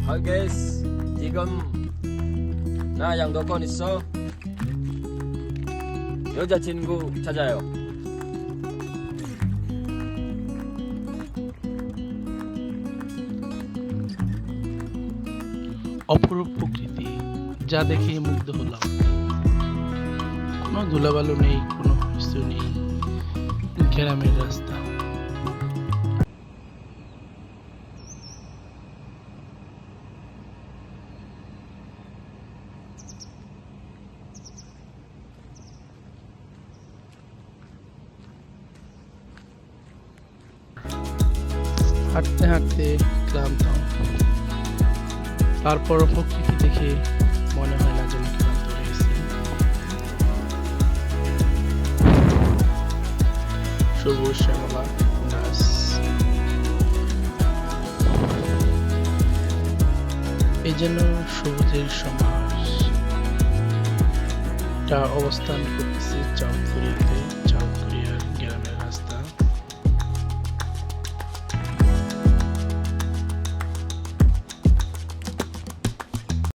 Hi guys, 지금 나 양도권 있어. 여자친구 찾아요. অপরূপ প্রকৃতি যা দেখে মুগ্ধ হলাম কোনো ধুলাবালু নেই কোনো কিছু নেই গ্রামের রাস্তা হাঁটতে হাঁটতে ক্লান্ত। তারপর প্রকৃতি দেখে মনে হয় না যেন ক্লান্ত হয়েছে সবুজ শ্যামলা ঘাস এই যেন সবুজের সমাজ টা অবস্থান করতেছে চাঁদপুরিতে।